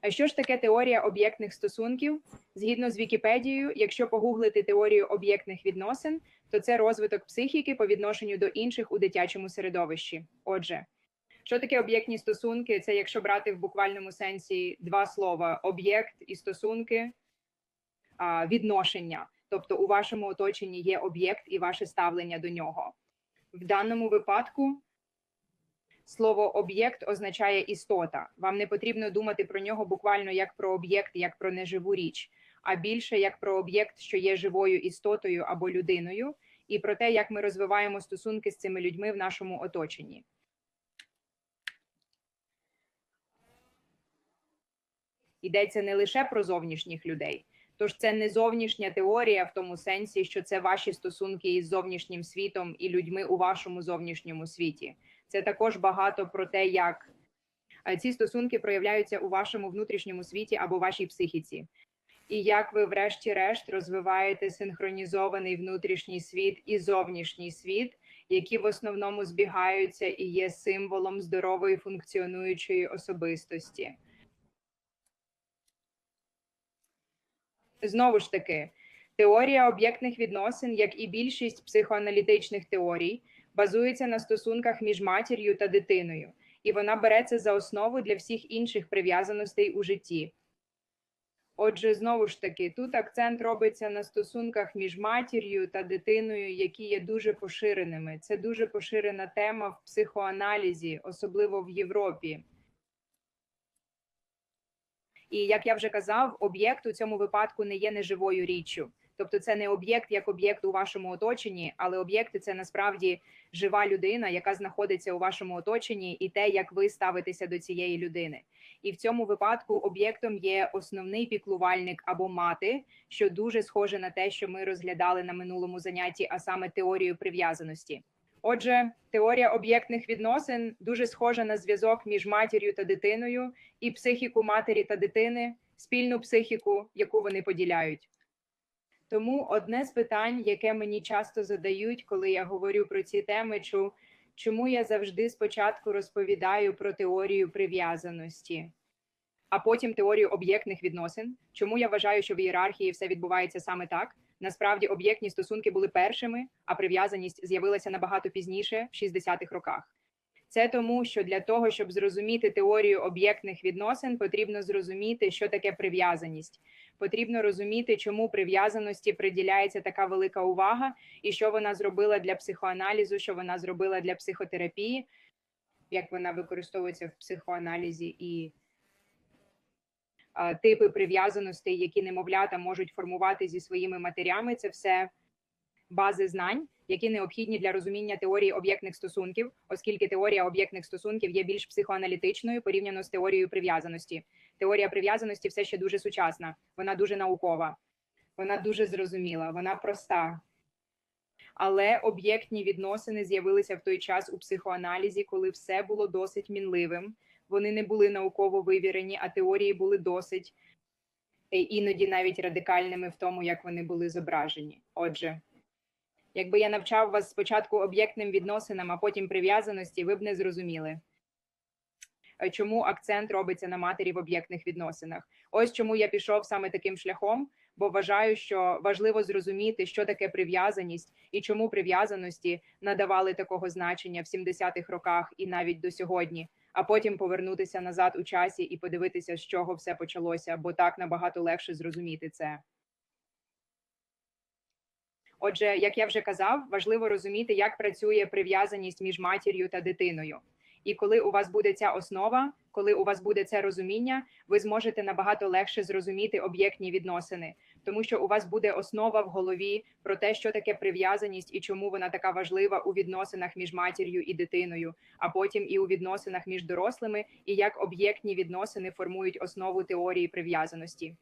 А Що ж таке теорія об'єктних стосунків? Згідно з Вікіпедією, якщо погуглити теорію об'єктних відносин, то це розвиток психіки по відношенню до інших у дитячому середовищі. Отже, що таке об'єктні стосунки? Це якщо брати в буквальному сенсі два слова: об'єкт і стосунки, відношення. Тобто у вашому оточенні є об'єкт і ваше ставлення до нього. В даному випадку слово об'єкт означає істота. Вам не потрібно думати про нього буквально як про об'єкт, як про неживу річ, а більше як про об'єкт, що є живою істотою або людиною, і про те, як ми розвиваємо стосунки з цими людьми в нашому оточенні. Йдеться не лише про зовнішніх людей. Тож це не зовнішня теорія в тому сенсі, що це ваші стосунки із зовнішнім світом і людьми у вашому зовнішньому світі. Це також багато про те, як е, ці стосунки проявляються у вашому внутрішньому світі або вашій психіці. І як ви, врешті-решт, розвиваєте синхронізований внутрішній світ і зовнішній світ, які в основному збігаються і є символом здорової функціонуючої особистості. Знову ж таки, теорія об'єктних відносин, як і більшість психоаналітичних теорій, базується на стосунках між матір'ю та дитиною, і вона береться за основу для всіх інших прив'язаностей у житті. Отже, знову ж таки, тут акцент робиться на стосунках між матір'ю та дитиною, які є дуже поширеними. Це дуже поширена тема в психоаналізі, особливо в Європі. І як я вже казав, об'єкт у цьому випадку не є неживою річчю. Тобто, це не об'єкт як об'єкт у вашому оточенні, але об'єкти це насправді жива людина, яка знаходиться у вашому оточенні, і те, як ви ставитеся до цієї людини. І в цьому випадку об'єктом є основний піклувальник або мати, що дуже схоже на те, що ми розглядали на минулому занятті, а саме теорію прив'язаності. Отже, теорія об'єктних відносин дуже схожа на зв'язок між матір'ю та дитиною і психіку матері та дитини, спільну психіку, яку вони поділяють. Тому одне з питань, яке мені часто задають, коли я говорю про ці теми, чу, чому я завжди спочатку розповідаю про теорію прив'язаності, а потім теорію об'єктних відносин. Чому я вважаю, що в ієрархії все відбувається саме так? Насправді об'єктні стосунки були першими, а прив'язаність з'явилася набагато пізніше, в 60-х роках. Це тому, що для того, щоб зрозуміти теорію об'єктних відносин, потрібно зрозуміти, що таке прив'язаність. Потрібно розуміти, чому прив'язаності приділяється така велика увага, і що вона зробила для психоаналізу, що вона зробила для психотерапії, як вона використовується в психоаналізі і типи прив'язаностей, які немовлята можуть формувати зі своїми матерями. Це все бази знань, які необхідні для розуміння теорії об'єктних стосунків, оскільки теорія об'єктних стосунків є більш психоаналітичною порівняно з теорією прив'язаності. Теорія прив'язаності все ще дуже сучасна, вона дуже наукова, вона дуже зрозуміла, вона проста. Але об'єктні відносини з'явилися в той час у психоаналізі, коли все було досить мінливим. Вони не були науково вивірені, а теорії були досить е, іноді навіть радикальними в тому, як вони були зображені. Отже, якби я навчав вас спочатку об'єктним відносинам, а потім прив'язаності, ви б не зрозуміли. Е, Чому акцент робиться на матері в об'єктних відносинах? Ось чому я пішов саме таким шляхом, бо вважаю, що важливо зрозуміти, що таке прив'язаність і чому прив'язаності надавали такого значення в 70-х роках і навіть до сьогодні, а потім повернутися назад у часі і подивитися, з чого все почалося, бо так набагато легше зрозуміти це. Отже, як я вже казав, важливо розуміти, як працює прив'язаність між матір'ю та дитиною. І коли у вас буде ця основа, коли у вас буде це розуміння, ви зможете набагато легше зрозуміти об'єктні відносини, тому що у вас буде основа в голові про те, що таке прив'язаність і чому вона така важлива у відносинах між матір'ю і дитиною, а потім і у відносинах між дорослими, і як об'єктні відносини формують основу теорії прив'язаності.